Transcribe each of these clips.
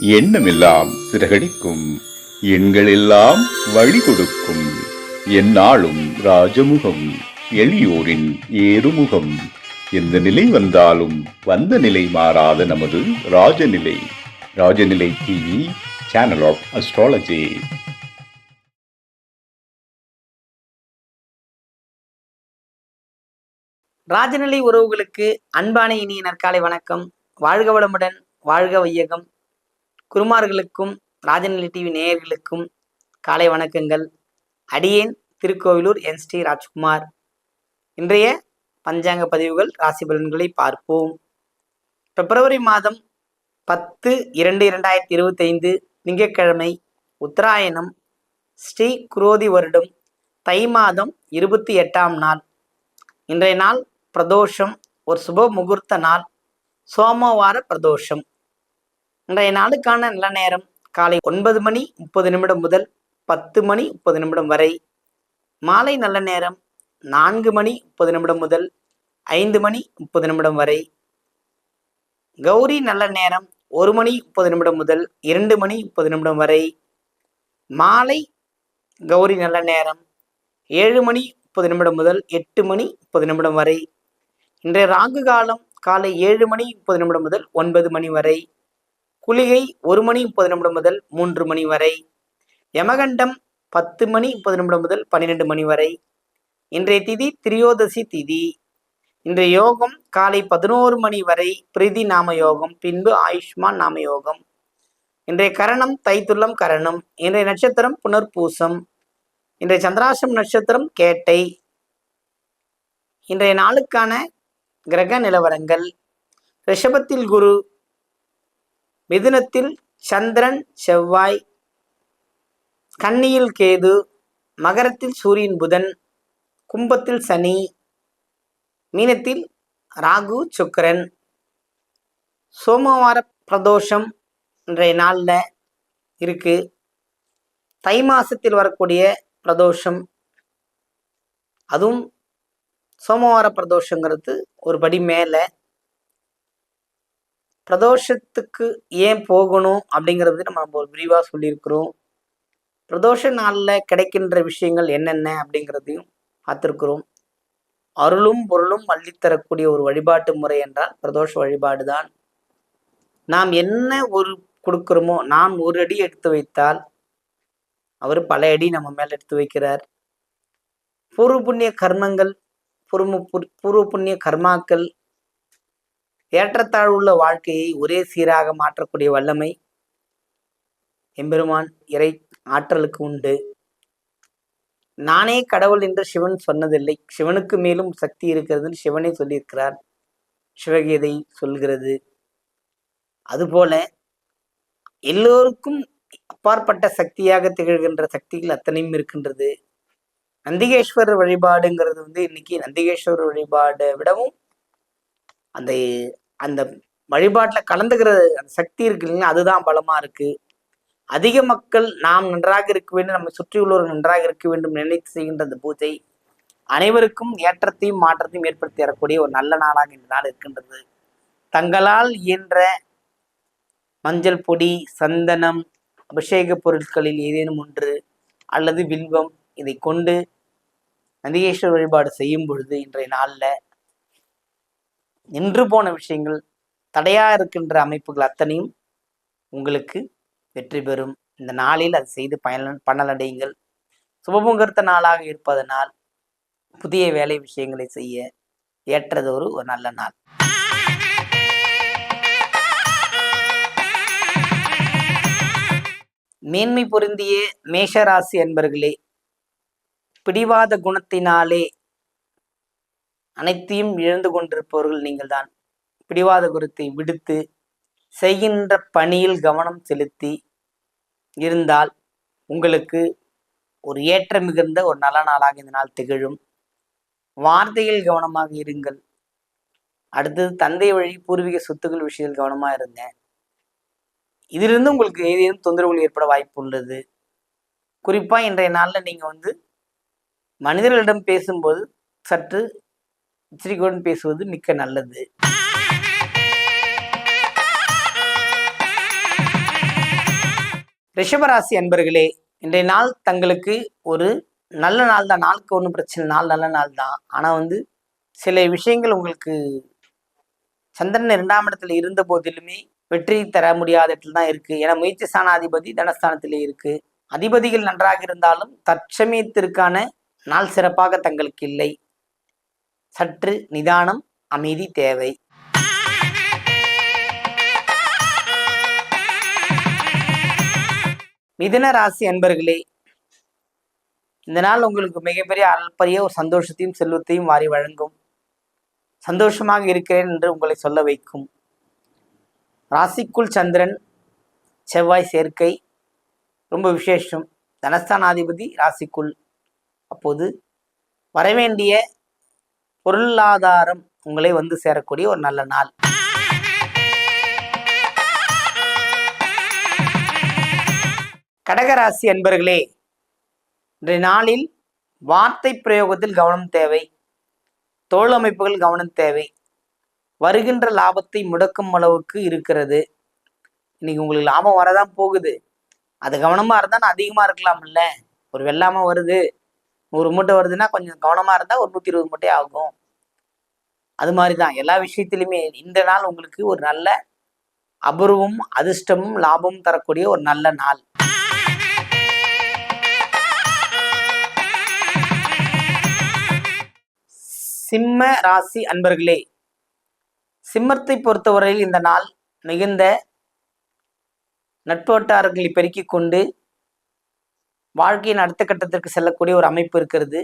எண்ணமெல்லாம் சிறகடிக்கும். எண்களெல்லாம் வழி கொடுக்கும் எந்நாளும் ராஜமுகம் எளியோரின் ஏறுமுகம். எந்த நிலை வந்தாலும் வந்த நிலை மாறாத நமது Rajanilai. Rajanilai TV channel of astrology Rajanilai உறவுகளுக்கு அன்பான இனிய நற்காலை வணக்கம். வாழ்க வளமுடன் வாழ்க வையகம். குருமார்களுக்கும் ராஜநிலை டிவி நேயர்களுக்கும் காலை வணக்கங்கள். அடியேன் திருக்கோவிலூர் என் ஸ்ரீ ராஜ்குமார். இன்றைய பஞ்சாங்க பதிவுகள் ராசி பலன்களை பார்ப்போம். பிப்ரவரி மாதம் பத்து இரண்டு இரண்டாயிரத்தி இருபத்தைந்து திங்கட்கிழமை உத்தராயணம் ஸ்ரீ குரோதி வருடம் தை மாதம் இருபத்தி எட்டாம் நாள். இன்றைய நாள் பிரதோஷம் ஒரு சுப முகூர்த்த நாள் சோமவார பிரதோஷம். இன்றைய நாளுக்கான நல்ல நேரம் காலை ஒன்பது மணி முப்பது நிமிடம் முதல் பத்து மணி முப்பது நிமிடம் வரை. மாலை நல்ல நேரம் நான்கு மணி முப்பது நிமிடம் முதல் ஐந்து மணி முப்பது நிமிடம் வரை. கௌரி நல்ல நேரம் ஒரு மணி முப்பது நிமிடம் முதல் இரண்டு மணி முப்பது நிமிடம் வரை. மாலை கௌரி நல்ல நேரம் ஏழு மணி முப்பது நிமிடம் முதல் எட்டு மணி முப்பது நிமிடம் வரை. இன்றைய ராகு காலம் காலை ஏழு மணி முப்பது நிமிடம் முதல் ஒன்பது மணி வரை. குளிகை ஒரு மணி முப்பது நிமிடம் முதல் மூன்று மணி வரை. யமகண்டம் பத்து மணி முப்பது நிமிடம் முதல் பன்னிரெண்டு மணி வரை. இன்றைய திதி திரியோதசி திதி. இன்றைய யோகம் காலை பதினோரு மணி வரை பிரீதி நாம யோகம் பின்பு ஆயுஷ்மான் நாம யோகம். இன்றைய கரணம் தைத்துள்ளம் கரணம் இன்றைய நட்சத்திரம் புனர்பூசம் இன்றைய சந்திராசம் நட்சத்திரம் கேட்டை இன்றைய நாளுக்கான கிரக நிலவரங்கள். ரிஷபத்தில் குரு மிதுனத்தில் சந்திரன் செவ்வாய் கன்னியில் கேது மகரத்தில் சூரியன் புதன் கும்பத்தில் சனி மீனத்தில் ராகு சுக்கரன் சோமவார பிரதோஷம் இன்றைய நாளில் இருக்கு. தை மாசத்தில் வரக்கூடிய பிரதோஷம். அதுவும் சோமவார பிரதோஷங்கிறது ஒரு படி மேலே. பிரதோஷத்துக்கு ஏன் போகணும் அப்படிங்கிறது நம்ம நம்ம ஒரு விரிவாக சொல்லியிருக்கிறோம். பிரதோஷ நாளில் கிடைக்கின்ற விஷயங்கள் என்னென்ன அப்படிங்கிறதையும் பார்த்துருக்குறோம். அருளும் பொருளும் அள்ளித்தரக்கூடிய ஒரு வழிபாட்டு முறை என்றால் பிரதோஷ வழிபாடு தான் நாம் என்ன ஒரு கொடுக்குறோமோ நாம் ஒரு அடி எடுத்து வைத்தால் அவர் பல அடி நம்ம மேலே எடுத்து வைக்கிறார். பூர்வ புண்ணிய கர்மங்கள் பூர்வ புர்- பூர்வ புண்ணிய கர்மாக்கள் ஏற்றத்தாழ்வுள்ள வாழ்க்கையை ஒரே சீராக மாற்றக்கூடிய வல்லமை எம்பெருமான் இறை ஆற்றலுக்கு உண்டு. நானே கடவுள் என்று சிவன் சொன்னதில்லை. சிவனுக்கு மேலும் சக்தி இருக்கிறதுன்னு சிவனே சொல்லியிருக்கிறார். சிவகீதை சொல்கிறது. அதுபோல எல்லோருக்கும் அப்பாற்பட்ட சக்தியாக திகழ்கின்ற சக்திகள் அத்தனையும் இருக்கின்றது. நந்திகேஸ்வரர் வழிபாடுங்கிறது வந்து இன்னைக்கு நந்திகேஸ்வரர் வழிபாடை விடவும் அந்த அந்த வழிபாட்டில் கலந்துக்கிற அந்த சக்தி இருக்கு இல்லைங்களா? அதுதான் பலமாக இருக்குது அதிக மக்கள் நாம் நன்றாக இருக்க வேண்டும் நம்மை சுற்றியுள்ளவர்கள் நன்றாக இருக்க வேண்டும் நினைத்து செய்கின்ற அந்த பூஜை அனைவருக்கும் ஏற்றத்தையும் மாற்றத்தையும் ஏற்படுத்தி தரக்கூடிய ஒரு நல்ல நாளாக இந்த நாள் இருக்கின்றது. தங்களால் இயன்ற மஞ்சள் பொடி சந்தனம் அபிஷேக பொருட்களில் ஏதேனும் ஒன்று அல்லது வில்வம் இதை கொண்டு நந்திகேஸ்வர வழிபாடு செய்யும் பொழுது இன்றைய நாளில் நின்று போன விஷயங்கள் தடையாக இருக்கின்ற அமைப்புகள் அத்தனையும் உங்களுக்கு வெற்றி பெறும். இந்த நாளில் அது செய்து பயன் பலனடையுங்கள் சுபமுகூர்த்த நாளாக இருப்பதனால் புதிய வேலை விஷயங்களை செய்ய ஏற்றதொரு ஒரு நல்ல நாள். மேன்மை பொருந்திய மேஷராசி என்பர்களே பிடிவாத குணத்தினாலே அனைத்தையும் இழந்து கொண்டிருப்பவர்கள் நீங்கள்தான். பிடிவாத குணத்தை விடுத்து செய்கின்ற பணியில் கவனம் செலுத்தி இருந்தால் உங்களுக்கு ஒரு ஏற்ற மிகுந்த ஒரு நல்ல நாளாக இந்த நாள் திகழும். வார்த்தையில் கவனமாக இருங்கள். அடுத்தது தந்தை வழி பூர்வீக சொத்துக்கள் விஷயத்தில் கவனமாக இருந்தேன். இதிலிருந்து உங்களுக்கு ஏதேனும் தொந்தரவுகள் ஏற்பட வாய்ப்பு உள்ளது. குறிப்பாக இன்றைய நாளில் நீங்கள் வந்து மனிதர்களிடம் பேசும்போது சற்று எச்சரிக்கையுடன் பேசுவது மிக்க நல்லது. ரிஷபராசி அன்பர்களே இன்றைய நாள் தங்களுக்கு ஒரு நல்ல நாள் தான். நாளுக்கு ஒன்றும் பிரச்சனை நாள் நல்ல நாள் தான். ஆனால் வந்து சில விஷயங்கள் உங்களுக்கு சந்திரன் இரண்டாம் இடத்துல இருந்த போதிலுமே வெற்றி தர முடியாத இடத்துல தான் இருக்குது ஏன்னா முயற்சி ஸ்தானாதிபதி தனஸ்தானத்திலே இருக்குது அதிபதிகள் நன்றாக இருந்தாலும் தற்சமயத்திற்கான நாள் சிறப்பாக தங்களுக்கு இல்லை. சற்று நிதானம் அமைதி தேவை. மிதுன ராசி அன்பர்களே இந்த நாள் உங்களுக்கு மிகப்பெரிய அல்பரிய ஒரு சந்தோஷத்தையும் செல்வத்தையும் வாரி வழங்கும். சந்தோஷமாக இருக்கிறேன் என்று உங்களை சொல்ல வைக்கும். ராசிக்குள் சந்திரன் செவ்வாய் சேர்க்கை ரொம்ப விசேஷம். தனஸ்தானாதிபதி ராசிக்குள். அப்போது வரவேண்டிய பொருளாதாரம் உங்களை வந்து சேரக்கூடிய ஒரு நல்ல நாள். கடகராசி அன்பர்களே இன்றைய நாளில் வார்த்தை பிரயோகத்தில் கவனம் தேவை தோல் அமைப்புகள் கவனம் தேவை வருகின்ற லாபத்தை முடக்கும் அளவுக்கு இருக்கிறது. இன்னைக்கு உங்களுக்கு லாபம் வரதான் போகுது. அது கவனமாக இருந்தால் அதிகமாக இருக்கலாம்ல. ஒரு வெள்ளாமல் வருது. நூறு மூட்டை வருதுன்னா கொஞ்சம் கவனமாக இருந்தால் ஒரு நூற்றி இருபது மூட்டை ஆகும். அது மாதிரி தான் எல்லா விஷயத்திலுமே இந்த நாள் உங்களுக்கு ஒரு நல்ல அபூர்வம் அதிர்ஷ்டமும் லாபமும் தரக்கூடிய ஒரு நல்ல நாள். சிம்ம ராசி அன்பர்களே சிம்மத்தை பொறுத்தவரையில் இந்த நாள் மிகுந்த நட்போட்டார்களை பெருக்கிக் கொண்டு வாழ்க்கையின் அடுத்த கட்டத்திற்கு செல்லக்கூடிய ஒரு அமைப்பு இருக்கிறது.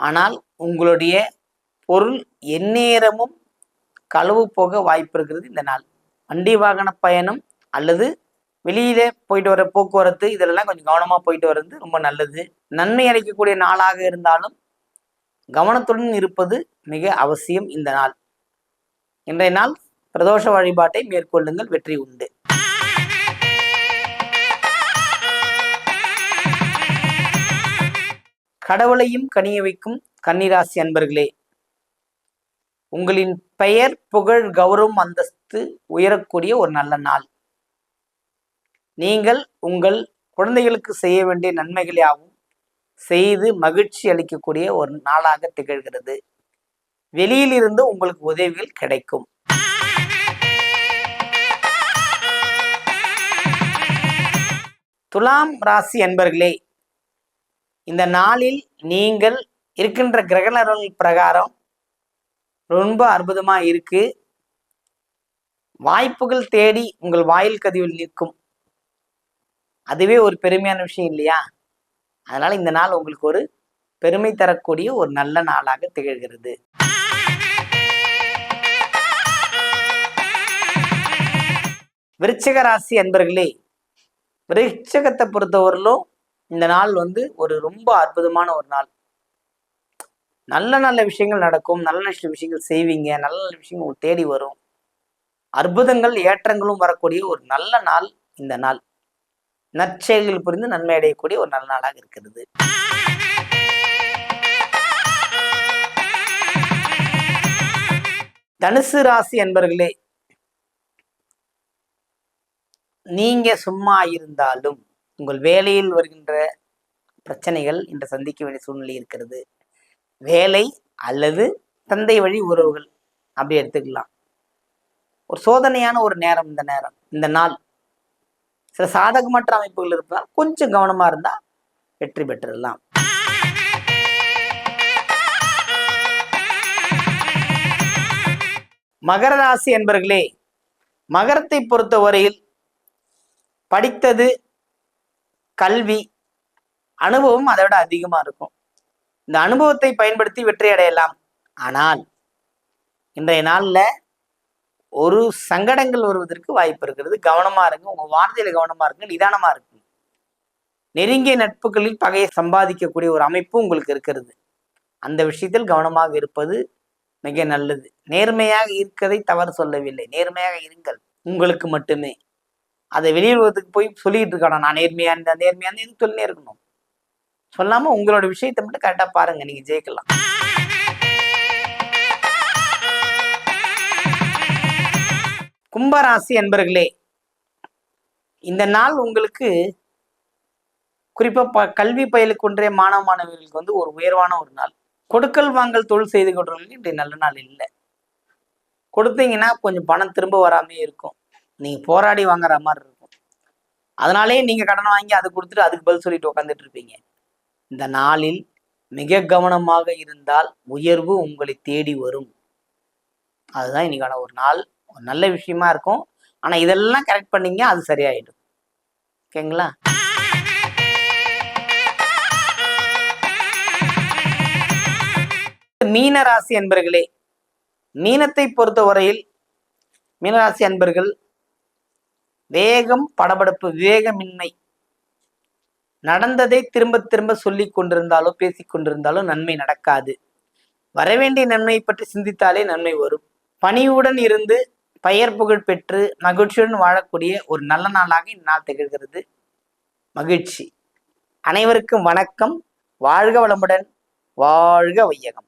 ஆனால் உங்களுடைய பொருள் எந்நேரமும் களவு போக வாய்ப்பு இருக்கிறது இந்த நாள். வண்டி வாகன பயணம் அல்லது வெளியில போயிட்டு வர போக்குவரத்து இதெல்லாம் கொஞ்சம் கவனமாக போயிட்டு வர்றது ரொம்ப நல்லது. நன்மை அளிக்கக்கூடிய நாளாக இருந்தாலும் கவனத்துடன் இருப்பது மிக அவசியம் இந்த நாள். இன்றைய நாள் பிரதோஷ வழிபாட்டை மேற்கொள்ளுங்கள். வெற்றி உண்டு. கடவுளையும் கனிய வைக்கும் கன்னிராசி அன்பர்களே உங்களின் பெயர் புகழ் கௌரவம் அந்தஸ்து உயரக்கூடிய ஒரு நல்ல நாள். நீங்கள் உங்கள் குழந்தைகளுக்கு செய்ய வேண்டிய நன்மைகளையாகவும் செய்து மகிழ்ச்சி அளிக்கக்கூடிய ஒரு நாளாக திகழ்கிறது. வெளியிலிருந்து உங்களுக்கு உதவிகள் கிடைக்கும். துலாம் ராசி அன்பர்களே இந்த நாளில் நீங்கள் இருக்கின்ற கிரகணர்கள் பிரகாரம் ரொம்ப அற்புதமா இருக்கு. வாய்ப்புகள் தேடி உங்கள் வாயில் கதிவில் நிற்கும். அதுவே ஒரு பெருமையான விஷயம் இல்லையா? அதனால இந்த நாள் உங்களுக்கு ஒரு பெருமை தரக்கூடிய ஒரு நல்ல நாளாக திகழ்கிறது. விருச்சிக ராசி அன்பர்களே விருச்சகத்தை பொறுத்தவரையிலும் இந்த நாள் வந்து ஒரு ரொம்ப அற்புதமான ஒரு நாள். நல்ல நல்ல விஷயங்கள் நடக்கும். நல்ல நல்ல விஷயங்கள் செய்வீங்க. நல்ல நல்ல விஷயங்கள் தேடி வரும். அற்புதங்கள் ஏற்றங்களும் வரக்கூடிய ஒரு நல்ல நாள் இந்த நாள். நற்செயல்கள் புரிந்து நன்மை அடையக்கூடிய ஒரு நல்ல நாளாக இருக்கிறது. தனுசு ராசி என்பர்களே நீங்க சும்மா இருந்தாலும் உங்கள் வேலையில் வருகின்ற பிரச்சனைகள் இன்று சந்திக்க வேண்டிய சூழ்நிலை இருக்கிறது. வேலை அல்லது தந்தை வழி உறவுகள் அப்படி எடுத்துக்கலாம். ஒரு சோதனையான ஒரு நேரம் இந்த நேரம் இந்த நாள். சில சாதகமற்ற அமைப்புகள் இருப்பதால் கொஞ்சம் கவனமாக இருந்தால் வெற்றி பெற்றிடலாம். மகர ராசி என்பர்களே மகரத்தை பொறுத்தவரையில் படித்தது கல்வி அனுபவம் அதை விட அதிகமா இருக்கும். இந்த அனுபவத்தை பயன்படுத்தி வெற்றி அடையலாம். ஆனால் இன்றைய நாளில் ஒரு சங்கடங்கள் வருவதற்கு வாய்ப்பு இருக்கிறது. கவனமா இருங்க. உங்க வார்த்தையில கவனமா இருங்க. நிதானமா இருக்குங்க நெருங்கிய நட்புகளில் பகையை சம்பாதிக்கக்கூடிய ஒரு அமைப்பு உங்களுக்கு இருக்கிறது. அந்த விஷயத்தில் கவனமாக இருப்பது மிக நல்லது. நேர்மையாக இருக்கதை தவறு சொல்லவில்லை. நேர்மையாக இருங்கள். உங்களுக்கு மட்டுமே. அதை வெளியுறவத்துக்கு போய் சொல்லிட்டு இருக்கானோ. நான் நேர்மையா இருந்தேன் நேர்மையா இருந்து எதுக்கு சொல்லினே இருக்கணும்? சொல்லாம உங்களோட விஷயத்தை மட்டும் கரெக்டா பாருங்க. நீங்க ஜெயிக்கலாம். கும்பராசி என்பர்களே இந்த நாள் உங்களுக்கு குறிப்பா ப கல்வி பயிலுக்குன்றே மாணவ மாணவிகளுக்கு வந்து ஒரு உயர்வான ஒரு நாள். கொடுக்கல் வாங்கல் தொழில் செய்து கொண்டவர்களுக்கு இன்றைய நல்ல நாள் இல்லை. கொடுத்தீங்கன்னா கொஞ்சம் பணம் திரும்ப வராமே இருக்கும். நீங்கள் போராடி வாங்குற மாதிரி இருக்கும். அதனாலே நீங்கள் கடன் வாங்கி அது கொடுத்துட்டு அதுக்கு பதில் சொல்லிட்டு உட்காந்துட்டு இருப்பீங்க. இந்த நாளில் மிக கவனமாக இருந்தால் உயர்வு உங்களை தேடி வரும். அதுதான் இன்னைக்கான ஒரு நாள். ஒரு நல்ல விஷயமா இருக்கும். ஆனால் இதெல்லாம் கரெக்ட் பண்ணீங்க அது சரியாயிடும். ஓகேங்களா? மீனராசி அன்பர்களே மீனத்தை பொறுத்தவரையில் மீனராசி அன்பர்கள் வேகம் படபடப்பு விவேகமின்மை. நடந்ததை திரும்ப திரும்ப சொல்லி கொண்டிருந்தாலோ பேசிக் கொண்டிருந்தாலோ நன்மை நடக்காது. வரவேண்டிய நன்மையை பற்றி சிந்தித்தாலே நன்மை வரும். பணிவுடன் இருந்து பெயர் புகழ் பெற்று மகிழ்ச்சியுடன் வாழக்கூடிய ஒரு நல்ல நாளாக இந்நாள் திகழ்கிறது. மகிழ்ச்சி. அனைவருக்கும் வணக்கம். வாழ்க வளமுடன். வாழ்க வையகம்.